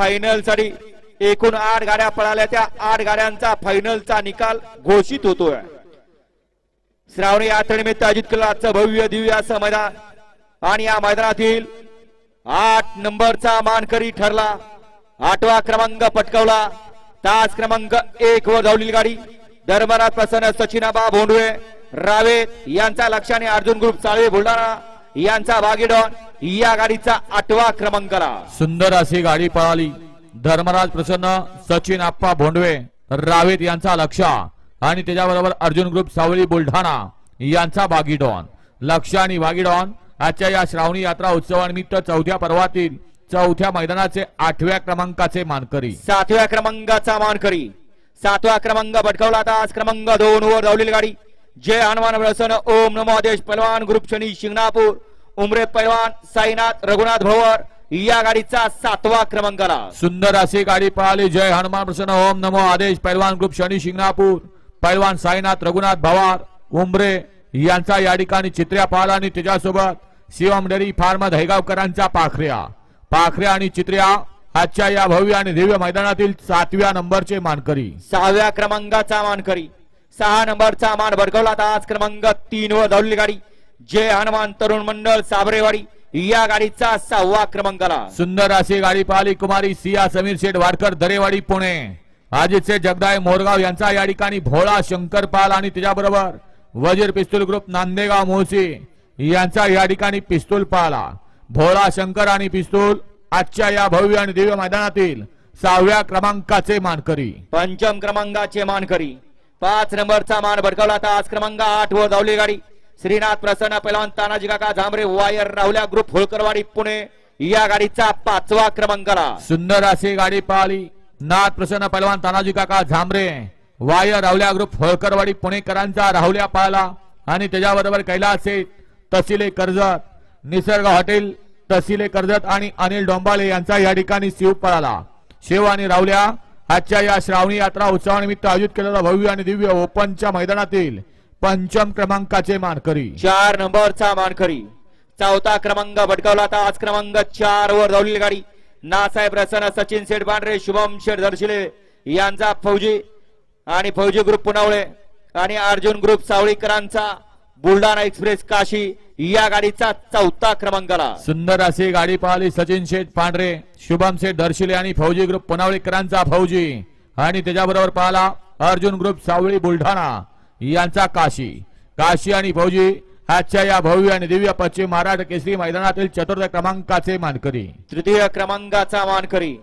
फायनलसाठी एकूण आठ गाड्या पळाल्या. त्या आठ गाड्यांचा फायनलचा निकाल घोषित होतोय. श्रावणी यात्रेनिमित्त आयोजित केलं आजचं भव्य दिव्य असं मैदान आणि या मैदानातील आठ नंबरचा मानकरी ठरला. आठवा क्रमांक पटकावला. तास क्रमांक एक वर धावलेली गाडी. दरबारात प्रसन्न सचिनाबा भोंडवे रावे यांचा लक्षाने अर्जुन ग्रुप चाळवे बुलढाणा. यांचा भागीडॉन या गाडीचा आठवा क्रमांकाला. सुंदर अशी गाडी पळाली. धर्मराज प्रसन्न सचिन आप्पा भोंडवे रावेत यांचा लक्ष आणि त्याच्याबरोबर अर्जुन ग्रुप सावळी बुलढाणा यांचा बागीडॉन लक्ष आणि बागीडॉन आजच्या या श्रावणी यात्रा उत्सवानिमित्त चौथ्या पर्वातील चौथ्या मैदानाचे आठव्या क्रमांकाचे मानकरी. सातव्या क्रमांकाचा मानकरी. सातवा क्रमांक भटकावला तास क्रमांक दोन वर धावलेली गाडी. जय हनुमान प्रसन्न ओम नमो आदेश पहलवान ग्रुप शनी शिंगणापूर. उमरे पहलवान साईनाथ रघुनाथ भवर या गाडीचा सातवा क्रमांकाला सुंदर अशी गाडी पळाली. जय हनुमान प्रसन्न ओम नमो आदेश पैलवान ग्रुप शनी शिंगणापूर. पैलवान साईनाथ रघुनाथ भवार उमरे यांचा या ठिकाणी चित्र्या पाहिला आणि त्याच्यासोबत शिवम डेअरी फार्म दहेगावकरांचा पाखऱ्या. पाखऱ्या आणि चित्र्या आजच्या या भव्य आणि दिव्य मैदानातील सातव्या नंबरचे मानकरी. सहाव्या क्रमांकाचा मानकरी. सहा नंबरचा मान भडकवला तास क्रमांक तीन वर धावलेली गाडी. जय हनुमान तरुण मंडळ साबरेवाडी. या गाडीचा सहावा क्रमांकाला. सुंदर अशी गाडी पाहिली कुमारी सिया समीर शेठ वाडकर दरेवाडी पुणे. अजितचे जगदाय मोरगाव यांचा या ठिकाणी भोळा शंकर पाल आणि त्याच्याबरोबर वजीर पिस्तूल ग्रुप नांदेगाव मोहसी यांचा या ठिकाणी पिस्तूल पाहला. भोळा शंकर आणि पिस्तूल आजच्या या भव्य आणि दिव्य मैदानातील सहाव्या क्रमांकाचे मानकरी. पंचम क्रमांकाचे मानकरी. पाच नंबरचा मान भडकवला तास क्रमांक आठ वर धावली गाडी. श्रीनाथ प्रसन्न पैलवान तानाजी काका झांबरे वायर राहुल्या ग्रुप होळकरवाडी पुणे. या गाडीचा पाचवा क्रमांकाला. सुंदर अशी गाडी पळाली नाथ प्रसन्न पैलवान तानाजी काका झांबरे वायर राहुल्या ग्रुप होळकरवाडी पुणेकरांचा राहुल्या पळाला आणि त्याच्याबरोबर कैलास तसिले कर्जत निसर्ग हॉटेल तसिले कर्जत आणि अनिल डोंबाले यांचा या ठिकाणी शिव पळाला. शिव आणि राहुल्या आजच्या या श्रावणी यात्रा उत्सवानिमित्त आयोजित केलेला भव्य आणि दिव्य ओपनच्या मैदानातील पंचम क्रमांकाचे मानकरी. चार नंबरचा मानकरी. चौथा क्रमांक भटकावला आज क्रमांक चार वर धावलेली गाडी. नासाहेब प्रसन्न सचिन शेठ पांढरे शुभम शेठ दर्शिले यांचा फौजी आणि फौजी ग्रुप पुनावळे आणि अर्जुन ग्रुप सावळीकरांचा बुलढाणा एक्सप्रेस काशी या गाडीचा चौथा क्रमांकाला सुंदर अशी गाडी पाहिली सचिन शेठ पांढरे शुभम शेठ दर्शिले आणि फौजी ग्रुप पुनावळीकरांचा फौजी. आणि त्याच्याबरोबर पाहिला अर्जुन ग्रुप सावळी बुलढाणा यांचा काशी. काशी आणि फौजी आजच्या या भव्य आणि दिव्य पश्चिम महाराष्ट्र केसरी मैदानातील चतुर्थ क्रमांकाचे मानकरी. तृतीय क्रमांकाचा मानकरी.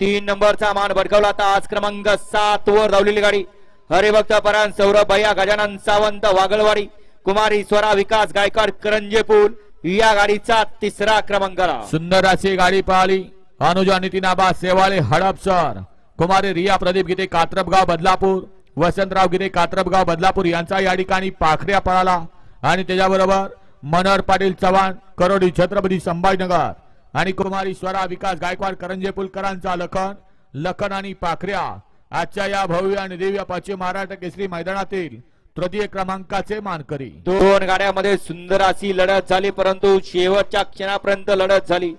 तीन नंबरचा मान भडकवला तास क्रमांक सात वर धावलेली गाडी. हरिभक्त परान सौरभ भैया गजानन सावंत वागळवाडी. कुमारी स्वरा विकास गायकर करंजेपूल या गाडीचा तिसरा क्रमांक सुंदर अशी गाडी पाहिली. अनुजा नितीनाबा सेवाळे हडपसर कुमारी रिया प्रदीप गीते कात्रपगाव बदलापूर. वसंतराव गिरे कात्रपगाव बदलापूर यांचा या ठिकाणी पाखऱ्या पळाला. आणि त्याच्याबरोबर मनोहर पाटील चव्हाण करोडी छत्रपती संभाजीनगर. आणि कुमारी स्वरा विकास गायकवाड करंजेपूलकरांचा लखन लखन आणि पाखऱ्या. आजच्या या भव्य आणि दिव्य पश्चिम महाराष्ट्र केसरी मैदानातील तृतीय क्रमांकाचे मानकरी. दोन गाड्यामध्ये सुंदर अशी लढत झाली परंतु शेवटच्या क्षणापर्यंत लढत झाली.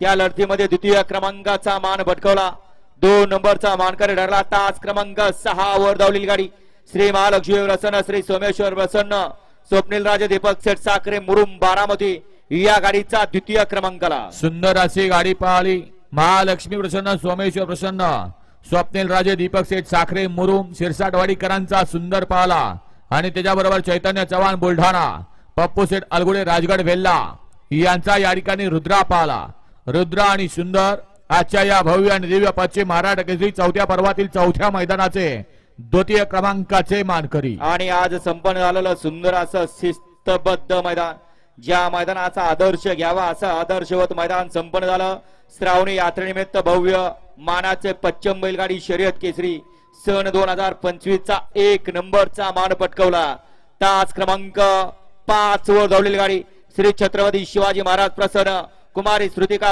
त्या लढतीमध्ये द्वितीय क्रमांकाचा मान भटकवला. दोन नंबरचा मानकरी ठरला. तास क्रमांक सहा वर धावलेली गाडी. श्री महालक्ष्मी प्रसन्न श्री सोमेश्वर प्रसन्न स्वप्नील राजे दीपक सेठ साखरे मुरुम बारामती या गाडीचा द्वितीय क्रमांकाला. सुंदर अशी गाडी पाहिली. महालक्ष्मी प्रसन्न सोमेश्वर प्रसन्न स्वप्नील राजे दीपक शेठ साखरे मुरुम शिरसाटवाडीकरांचा सुंदर पाहला आणि त्याच्याबरोबर चैतन्य चव्हाण बुलढाणा पप्पू सेठ अलगुडे राजगड वेल्ला यांचा या ठिकाणी रुद्रा पाहला रुद्रा आणि सुंदर आजच्या या भव्य आणि दिव्य पश्चिम महाराष्ट्र केसरी चौथ्या पर्वातील चौथ्या मैदानाचे द्वितीय क्रमांकाचे मानकरी. आणि आज संपन्न झालेलं सुंदर असं शिस्तबद्ध मैदान. ज्या मैदानाचा आदर्श घ्यावा असं आदर्शवत मैदान संपन्न झालं. श्रावणी यात्रेनिमित्त भव्य मानाचे पश्चिम बैलगाडी शर्यत केसरी. सन दोन हजार पंचवीस चा एक नंबरचा मान पटकवला. तास क्रमांक पाच वर धावलेली गाडी श्री छत्रपती शिवाजी महाराज प्रसन्न. कुमारी श्रुतिका